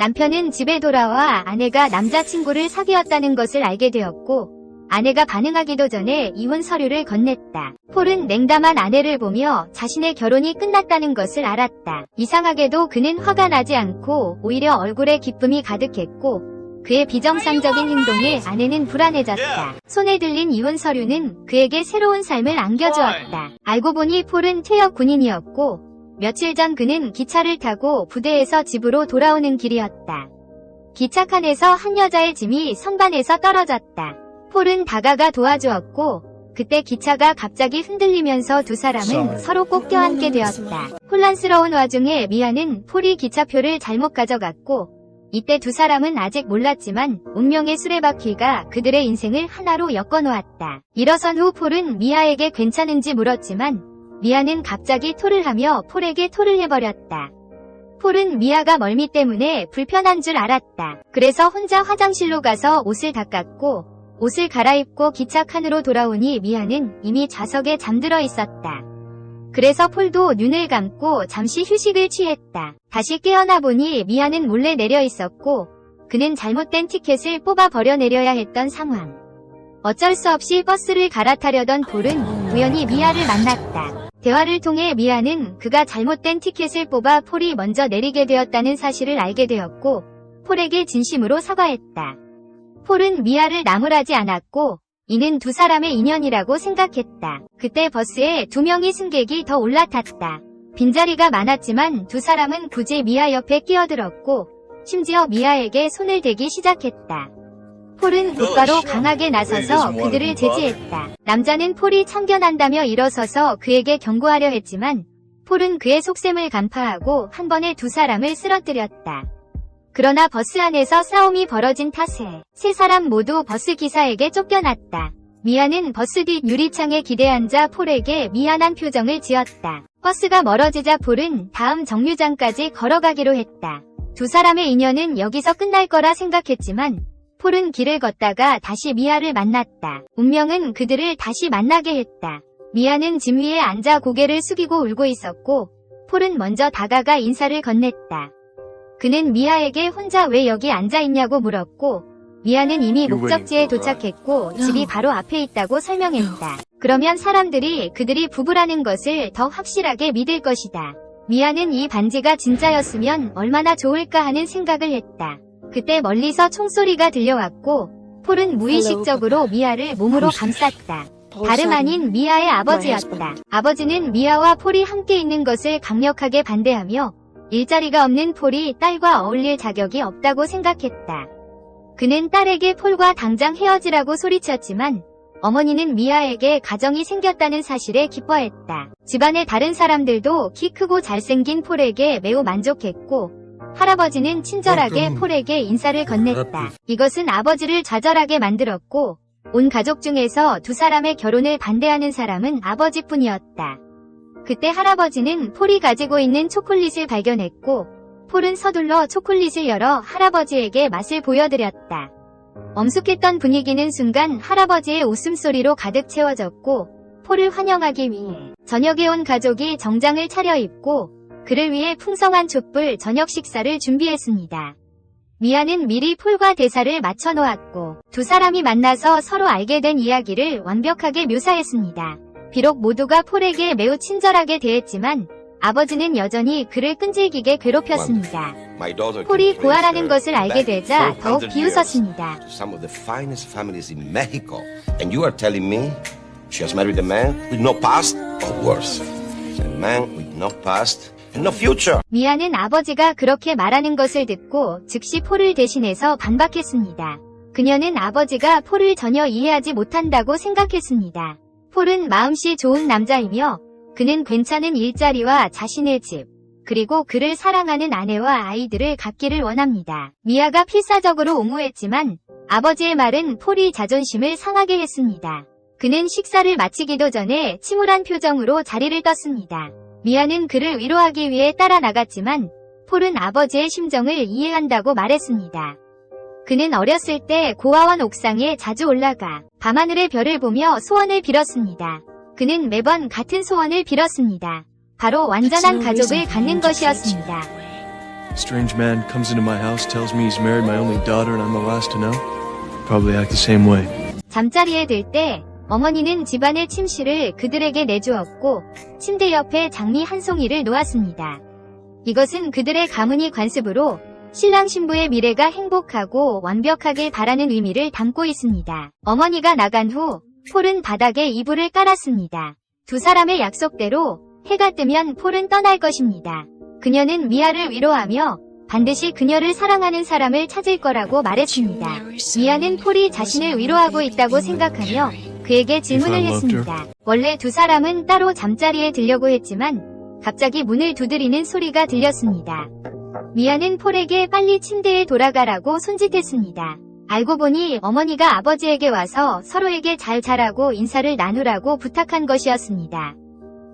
남편은 집에 돌아와 아내가 남자친구를 사귀었다는 것을 알게 되었고 아내가 반응하기도 전에 이혼 서류를 건넸다. 폴은 냉담한 아내를 보며 자신의 결혼이 끝났다는 것을 알았다. 이상하게도 그는 화가 나지 않고 오히려 얼굴에 기쁨이 가득했고 그의 비정상적인 행동에 아내는 불안해졌다. 손에 들린 이혼 서류는 그에게 새로운 삶을 안겨주었다. 알고 보니 폴은 퇴역 군인이었고 며칠 전 그는 기차를 타고 부대에서 집으로 돌아오는 길이었다. 기차 칸에서 한 여자의 짐이 선반에서 떨어졌다. 폴은 다가가 도와주었고 그때 기차가 갑자기 흔들리면서 두 사람은. 서로 꼭 껴안게 되었다. 혼란스러운 와중에 미아는 폴이 기차표를 잘못 가져갔고 이때 두 사람은 아직 몰랐지만 운명의 수레바퀴가 그들의 인생을 하나로 엮어놓았다. 일어선 후 폴은 미아에게 괜찮은지 물었지만 미아는 갑자기 토를 하며 폴에게 토를 해버렸다. 폴은 미아가 멀미 때문에 불편한 줄 알았다. 그래서 혼자 화장실로 가서 옷을 닦았고 옷을 갈아입고 기차 칸으로 돌아오니 미아는 이미 좌석에 잠들어 있었다. 그래서 폴도 눈을 감고 잠시 휴식을 취했다. 다시 깨어나 보니 미아는 몰래 내려 있었고 그는 잘못된 티켓을 뽑아 버려 내려야 했던 상황. 어쩔 수 없이 버스를 갈아타려던 폴은 우연히 미아를 만났다. 대화를 통해 미아는 그가 잘못된 티켓을 뽑아 폴이 먼저 내리게 되었다는 사실을 알게 되었고 폴에게 진심으로 사과했다. 폴은 미아를 나무라지 않았고 이는 두 사람의 인연이라고 생각했다. 그때 버스에 두 명의 승객이 더 올라탔다. 빈자리가 많았지만 두 사람은 굳이 미아 옆에 끼어들었고 심지어 미아에게 손을 대기 시작했다. 폴은 곧바로 강하게 나서서 그들을 제지했다. 남자는 폴이 참견한다며 일어서서 그에게 경고하려 했지만 폴은 그의 속셈을 간파하고 한 번에 두 사람을 쓰러뜨렸다. 그러나 버스 안에서 싸움이 벌어진 탓에 세 사람 모두 버스 기사에게 쫓겨났다. 미아는 버스 뒷 유리창에 기대앉아 폴에게 미안한 표정을 지었다. 버스가 멀어지자 폴은 다음 정류장까지 걸어가기로 했다. 두 사람의 인연은 여기서 끝날 거라 생각했지만 폴은 길을 걷다가 다시 미아를 만났다. 운명은 그들을 다시 만나게 했다. 미아는 짐 위에 앉아 고개를 숙이고 울고 있었고 폴은 먼저 다가가 인사를 건넸다. 그는 미아에게 혼자 왜 여기 앉아 있냐고 물었고 미아는 이미 목적지에 도착했고 집이 바로 앞에 있다고 설명했다. 그러면 사람들이 그들이 부부라는 것을 더 확실하게 믿을 것이다. 미아는 이 반지가 진짜였으면 얼마나 좋을까 하는 생각을 했다. 그때 멀리서 총소리가 들려왔고 폴은 무의식적으로 미아를 몸으로 감쌌다. 다름 아닌 미아의 아버지였다. 아버지는 미아와 폴이 함께 있는 것을 강력하게 반대하며 일자리가 없는 폴이 딸과 어울릴 자격이 없다고 생각했다. 그는 딸에게 폴과 당장 헤어지라고 소리쳤지만 어머니는 미아에게 가정이 생겼다는 사실에 기뻐했다. 집안의 다른 사람들도 키 크고 잘생긴 폴에게 매우 만족했고 할아버지는 친절하게. 폴에게 인사를 건넸다. 이것은 아버지를 좌절하게 만들었고 온 가족 중에서 두 사람의 결혼을 반대하는 사람은 아버지뿐이었다. 그때 할아버지는 폴이 가지고 있는 초콜릿을 발견했고 폴은 서둘러 초콜릿을 열어 할아버지에게 맛을 보여드렸다. 엄숙했던 분위기는 순간 할아버지의 웃음소리로 가득 채워졌고 폴을 환영하기 위해 저녁에 온 가족이 정장을 차려입고 그를 위해 풍성한 촛불 저녁 식사를 준비했습니다. 미아는 미리 폴과 대사를 맞춰 놓았고 두 사람이 만나서 서로 알게 된 이야기를 완벽하게 묘사했습니다. 비록 모두가 폴에게 매우 친절하게 대했지만 아버지는 여전히 그를 끈질기게 괴롭혔습니다. 폴이 고아라는 것을 알게 되자 더욱 비웃었습니다. she has married a man with no past or worse. A man with no past and no future. 미아는 아버지가 그렇게 말하는 것을 듣고 즉시 폴을 대신해서 반박했습니다. 그녀는 아버지가 폴을 전혀 이해하지 못한다고 생각했습니다. 폴은 마음씨 좋은 남자이며 그는 괜찮은 일자리와 자신의 집, 그리고 그를 사랑하는 아내와 아이들을 갖기를 원합니다. 미아가 필사적으로 옹호했지만 아버지의 말은 폴이 자존심을 상하게 했습니다. 그는 식사를 마치기도 전에 침울한 표정으로 자리를 떴습니다. 미아는 그를 위로하기 위해 따라 나갔지만 폴은 아버지의 심정을 이해한다고 말했습니다. 그는 어렸을 때 고아원 옥상에 자주 올라가 밤하늘의 별을 보며 소원을 빌었습니다. 그는 매번 같은 소원을 빌었습니다. 바로 완전한 가족을 갖는 것이었습니다. Strange man comes into my house, tells me he's married my only daughter and I'm the last to know. Probably act the same way. 잠자리에 들 때 어머니는 집안의 침실을 그들에게 내주었고 침대 옆에 장미 한 송이를 놓았습니다. 이것은 그들의 가문이 관습으로 신랑 신부의 미래가 행복하고 완벽하길 바라는 의미를 담고 있습니다. 어머니가 나간 후 폴은 바닥에 이불을 깔았습니다. 두 사람의 약속대로 해가 뜨면 폴은 떠날 것입니다. 그녀는 미아를 위로하며 반드시 그녀를 사랑하는 사람을 찾을 거라고 말했습니다. 미아는 폴이 자신을 위로하고 있다고 생각하며 그에게 질문을 했습니다. 원래 두 사람은 따로 잠자리에 들려고 했지만 갑자기 문을 두드리는 소리가 들렸습니다. 미아는 폴에게 빨리 침대에 돌아가라고 손짓했습니다. 알고 보니 어머니가 아버지에게 와서 서로에게 잘 자라고 인사를 나누라고 부탁한 것이었습니다.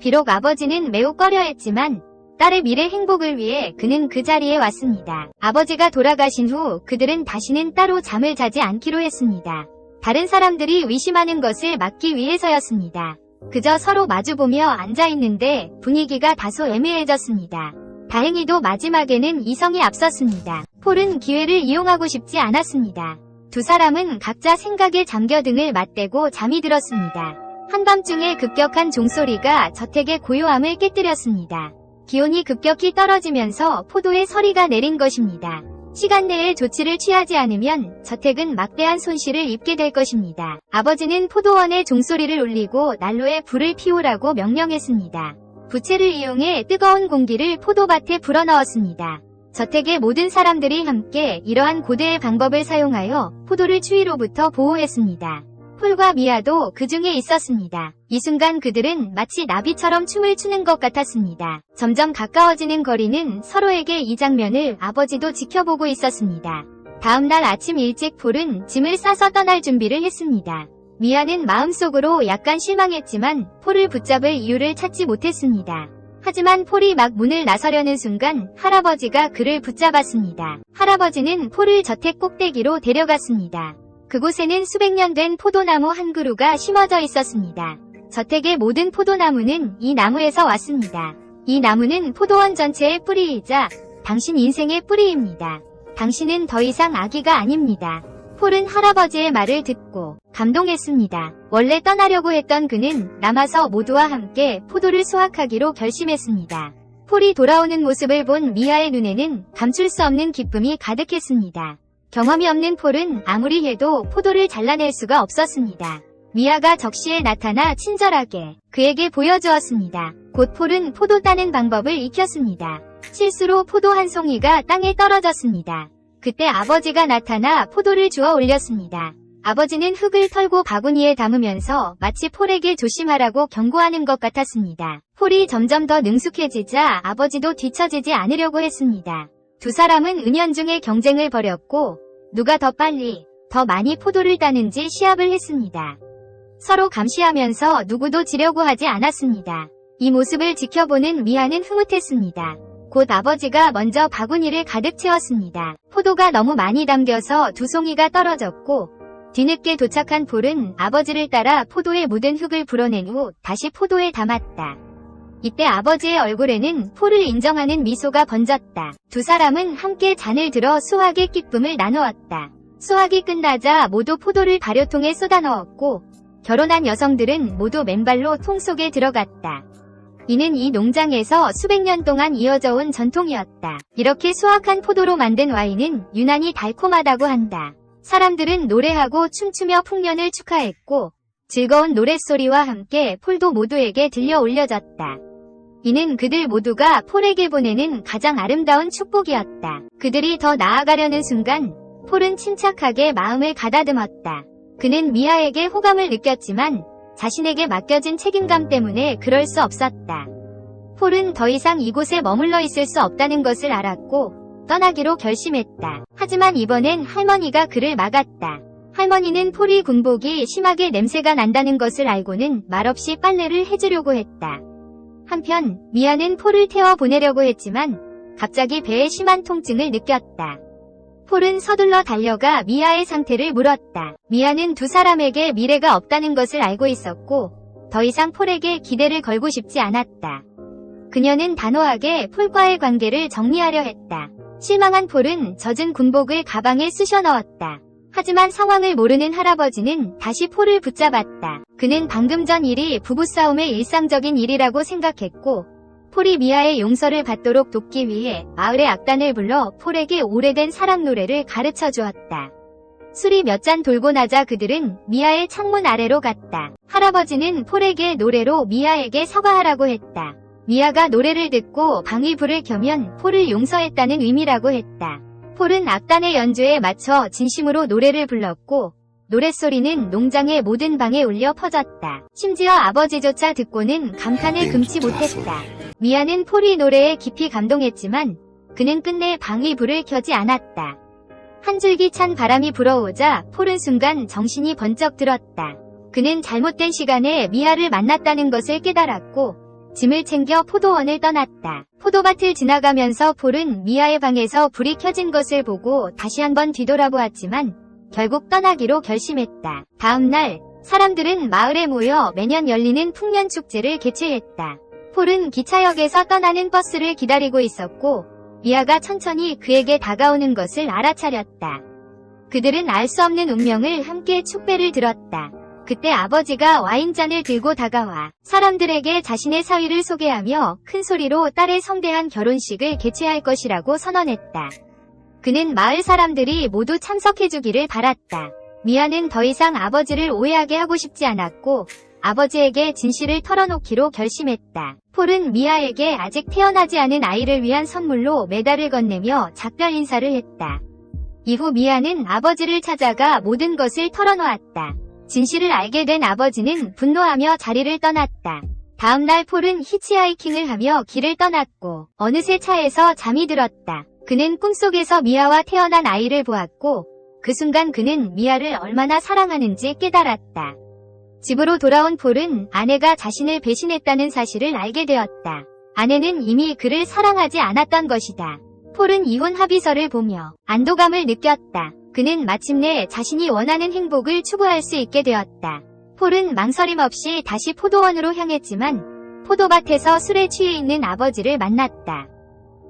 비록 아버지는 매우 꺼려했지만 딸의 미래 행복을 위해 그는 그 자리에 왔습니다. 아버지가 돌아가신 후 그들은 다시는 따로 잠을 자지 않기로 했습니다. 다른 사람들이 의심하는 것을 막기 위해서였습니다. 그저 서로 마주보며 앉아있는데 분위기가 다소 애매해졌습니다. 다행히도 마지막에는 이성이 앞섰습니다. 폴은 기회를 이용하고 싶지 않았습니다. 두 사람은 각자 생각에 잠겨 등을 맞대고 잠이 들었습니다. 한밤중에 급격한 종소리가 저택의 고요함을 깨뜨렸습니다. 기온이 급격히 떨어지면서 포도에 서리가 내린 것입니다. 시간 내에 조치를 취하지 않으면 저택은 막대한 손실을 입게 될 것입니다. 아버지는 포도원에 종소리를 울리고 난로에 불을 피우라고 명령했습니다. 부채를 이용해 뜨거운 공기를 포도밭에 불어넣었습니다. 저택의 모든 사람들이 함께 이러한 고대의 방법을 사용하여 포도를 추위로부터 보호했습니다. 폴과 미아도 그 중에 있었습니다. 이 순간 그들은 마치 나비처럼 춤을 추는 것 같았습니다. 점점 가까워지는 거리는 서로에게 이 장면을 아버지도 지켜보고 있었습니다. 다음날 아침 일찍 폴은 짐을 싸서 떠날 준비를 했습니다. 미아는 마음속으로 약간 실망했지만 폴을 붙잡을 이유를 찾지 못했습니다. 하지만 폴이 막 문을 나서려는 순간 할아버지가 그를 붙잡았습니다. 할아버지는 폴을 저택 꼭대기로 데려갔습니다. 그곳에는 수백 년 된 포도나무 한 그루가 심어져 있었습니다. 저택의 모든 포도나무는 이 나무에서 왔습니다. 이 나무는 포도원 전체의 뿌리이자 당신 인생의 뿌리입니다. 당신은 더 이상 아기가 아닙니다. 폴은 할아버지의 말을 듣고 감동했습니다. 원래 떠나려고 했던 그는 남아서 모두와 함께 포도를 수확하기로 결심했습니다. 폴이 돌아오는 모습을 본 미아의 눈에는 감출 수 없는 기쁨이 가득했습니다. 경험이 없는 폴은 아무리 해도 포도를 잘라낼 수가 없었습니다. 미아가 적시에 나타나 친절하게 그에게 보여주었습니다. 곧 폴은 포도 따는 방법을 익혔습니다. 실수로 포도 한 송이가 땅에 떨어졌습니다. 그때 아버지가 나타나 포도를 주워 올렸습니다. 아버지는 흙을 털고 바구니에 담으면서 마치 폴에게 조심하라고 경고하는 것 같았습니다. 폴이 점점 더 능숙해지자 아버지도 뒤처지지 않으려고 했습니다. 두 사람은 은연중에 경쟁을 벌였고 누가 더 빨리, 더 많이 포도를 따는지 시합을 했습니다. 서로 감시하면서 누구도 지려고 하지 않았습니다. 이 모습을 지켜보는 미아는 흐뭇했습니다. 곧 아버지가 먼저 바구니를 가득 채웠습니다. 포도가 너무 많이 담겨서 두 송이가 떨어졌고 뒤늦게 도착한 폴은 아버지를 따라 포도에 묻은 흙을 불어낸 후 다시 포도에 담았다. 이때 아버지의 얼굴에는 폴을 인정하는 미소가 번졌다. 두 사람은 함께 잔을 들어 수확의 기쁨을 나누었다. 수확이 끝나자 모두 포도를 발효통에 쏟아 넣었고 결혼한 여성들은 모두 맨발로 통 속에 들어갔다. 이는 이 농장에서 수백 년 동안 이어져 온 전통이었다. 이렇게 수확한 포도로 만든 와인은 유난히 달콤하다고 한다. 사람들은 노래하고 춤추며 풍년을 축하했고 즐거운 노랫소리와 함께 폴도 모두에게 들려 올려졌다. 이는 그들 모두가 폴에게 보내는 가장 아름다운 축복이었다. 그들이 더 나아가려는 순간 폴은 침착하게 마음을 가다듬었다. 그는 미아에게 호감을 느꼈지만 자신에게 맡겨진 책임감 때문에 그럴 수 없었다. 폴은 더 이상 이곳에 머물러 있을 수 없다는 것을 알았고 떠나기로 결심했다. 하지만 이번엔 할머니가 그를 막았다. 할머니는 폴이 군복이 심하게 냄새가 난다는 것을 알고는 말없이 빨래를 해주려고 했다. 한편 미아는 폴을 태워 보내려고 했지만 갑자기 배에 심한 통증을 느꼈다. 폴은 서둘러 달려가 미아의 상태를 물었다. 미아는 두 사람에게 미래가 없다는 것을 알고 있었고 더 이상 폴에게 기대를 걸고 싶지 않았다. 그녀는 단호하게 폴과의 관계를 정리하려 했다. 실망한 폴은 젖은 군복을 가방에 쑤셔 넣었다. 하지만 상황을 모르는 할아버지는 다시 폴을 붙잡았다. 그는 방금 전 일이 부부싸움의 일상적인 일이라고 생각했고, 폴이 미아의 용서를 받도록 돕기 위해 마을의 악단을 불러 폴에게 오래된 사랑 노래를 가르쳐 주었다. 술이 몇 잔 돌고 나자 그들은 미아의 창문 아래로 갔다. 할아버지는 폴에게 노래로 미아에게 사과하라고 했다. 미아가 노래를 듣고 방위 불을 켜면 폴을 용서했다는 의미라고 했다. 폴은 악단의 연주에 맞춰 진심으로 노래를 불렀고 노랫소리는 농장의 모든 방에 울려 퍼졌다. 심지어 아버지조차 듣고는 감탄을 금치 못했다. 미아는 폴이 노래에 깊이 감동했지만 그는 끝내 방위 불을 켜지 않았다. 한 줄기 찬 바람이 불어오자 폴은 순간 정신이 번쩍 들었다. 그는 잘못된 시간에 미아를 만났다는 것을 깨달았고 짐을 챙겨 포도원을 떠났다. 포도밭을 지나가면서 폴은 미아의 방에서 불이 켜진 것을 보고 다시 한번 뒤돌아보았지만 결국 떠나기로 결심했다. 다음 날 사람들은 마을에 모여 매년 열리는 풍년 축제를 개최했다. 폴은 기차역에서 떠나는 버스를 기다리고 있었고 미아가 천천히 그에게 다가오는 것을 알아차렸다. 그들은 알 수 없는 운명을 함께 축배를 들었다. 그때 아버지가 와인잔을 들고 다가와 사람들에게 자신의 사위를 소개하며 큰 소리로 딸의 성대한 결혼식을 개최할 것이라고 선언했다. 그는 마을 사람들이 모두 참석해주기를 바랐다. 미아는 더 이상 아버지를 오해하게 하고 싶지 않았고 아버지에게 진실을 털어놓기로 결심했다. 폴은 미아에게 아직 태어나지 않은 아이를 위한 선물로 메달을 건네며 작별 인사를 했다. 이후 미아는 아버지를 찾아가 모든 것을 털어놓았다. 진실을 알게 된 아버지는 분노하며 자리를 떠났다. 다음날 폴은 히치하이킹을 하며 길을 떠났고 어느새 차에서 잠이 들었다. 그는 꿈속에서 미아와 태어난 아이를 보았고 그 순간 그는 미아를 얼마나 사랑하는지 깨달았다. 집으로 돌아온 폴은 아내가 자신을 배신했다는 사실을 알게 되었다. 아내는 이미 그를 사랑하지 않았던 것이다. 폴은 이혼 합의서를 보며 안도감을 느꼈다. 그는 마침내 자신이 원하는 행복을 추구할 수 있게 되었다. 폴은 망설임 없이 다시 포도원으로 향했지만 포도밭에서 술에 취해 있는 아버지를 만났다.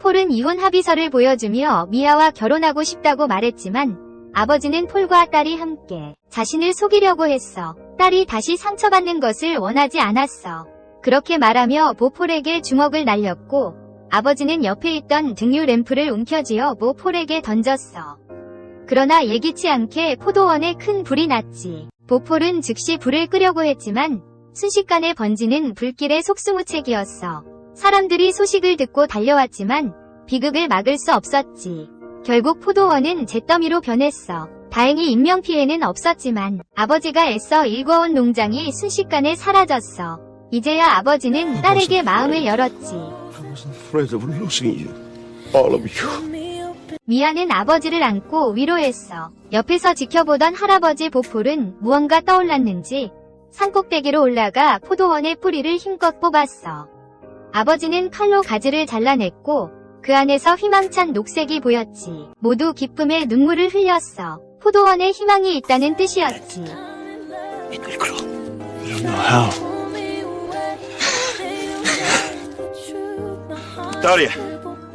폴은 이혼 합의서를 보여주며 미아와 결혼하고 싶다고 말했지만 아버지는 폴과 딸이 함께 자신을 속이려고 했어. 딸이 다시 상처받는 것을 원하지 않았어. 그렇게 말하며 보폴에게 주먹을 날렸고 아버지는 옆에 있던 등유 램프를 움켜쥐어 모 폴에게 던졌어. 그러나 예기치 않게 포도원에 큰 불이 났지. 보폴은 즉시 불을 끄려고 했지만 순식간에 번지는 불길의 속수무책이었어. 사람들이 소식을 듣고 달려왔지만 비극을 막을 수 없었지. 결국 포도원은 잿더미로 변했어. 다행히 인명피해는 없었지만 아버지가 애써 일궈온 농장이 순식간에 사라졌어. 이제야 아버지는 딸에게 마음을 열었지. Afraid of losing you. All of you. 미아는 아버지를 안고 위로했어. 옆에서 지켜보던 할아버지 보폴은 무언가 떠올랐는지 산꼭대기로 올라가 포도원의 뿌리를 힘껏 뽑았어. 아버지는 칼로 가지를 잘라냈고 그 안에서 희망찬 녹색이 보였지. 모두 기쁨의 눈물을 흘렸어. 포도원에 희망이 있다는 뜻이었지. I Daria,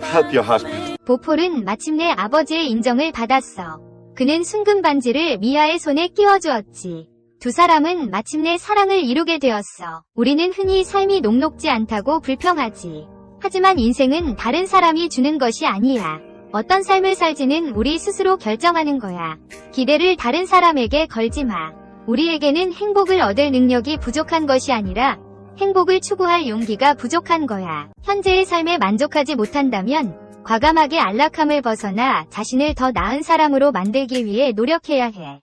help your husband. 보폴은 마침내 아버지의 인정을 받았어. 그는 순금 반지를 미아의 손에 끼워주었지. 두 사람은 마침내 사랑을 이루게 되었어. 우리는 흔히 삶이 녹록지 않다고 불평하지. 하지만 인생은 다른 사람이 주는 것이 아니야. 어떤 삶을 살지는 우리 스스로 결정하는 거야. 기대를 다른 사람에게 걸지 마. 우리에게는 행복을 얻을 능력이 부족한 것이 아니라 행복을 추구할 용기가 부족한 거야. 현재의 삶에 만족하지 못한다면 과감하게 안락함을 벗어나 자신을 더 나은 사람으로 만들기 위해 노력해야 해.